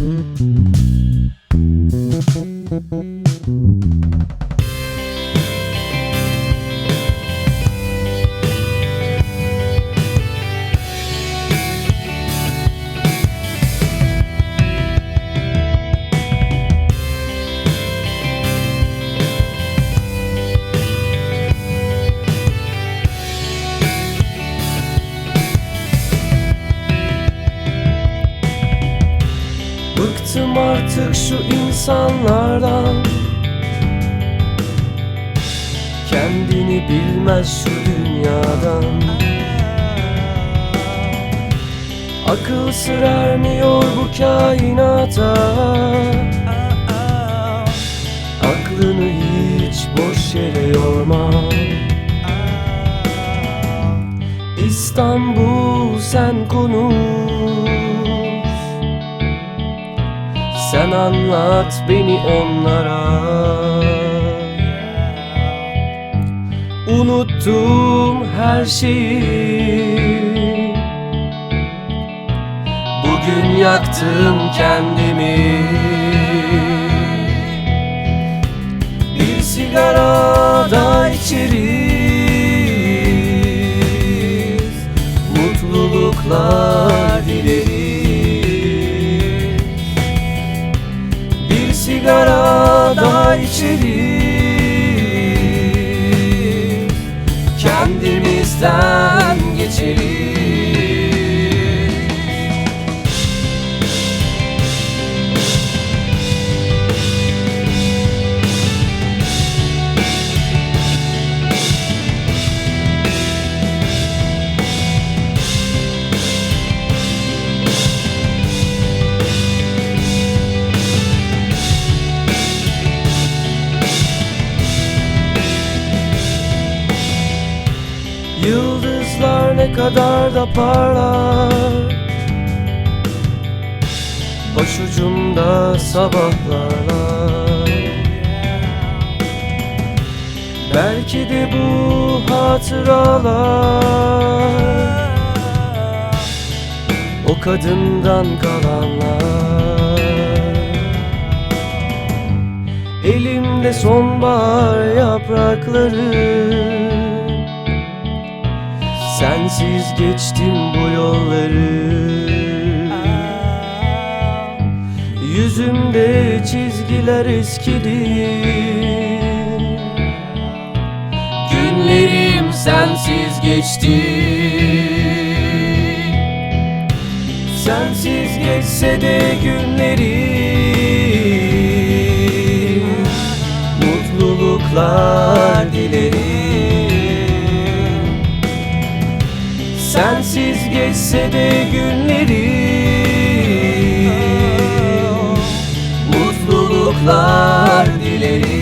Mm-hmm. Bıktım artık şu insanlardan. Kendini bilmez şu dünyadan. Akıl sır ermiyor bu kainata. Aklını hiç boş yere yorma. İstanbul sen konuş Sen anlat beni onlara. Unuttum her şeyi. Bugün yaktım kendimi sigara da içeriz Kendimizden Yıldızlar ne kadar da parlar. Başucumda sabahlarlar Belki de bu hatıralar O kadından kalanlar. Elimde sonbahar yaprakları Sensiz geçtim bu yolları. Yüzümde çizgiler eskidi. Günlerim sensiz geçti. Sensiz geçse de günlerim Mutluluklar geçse de günlerim Mutluluklar dilerim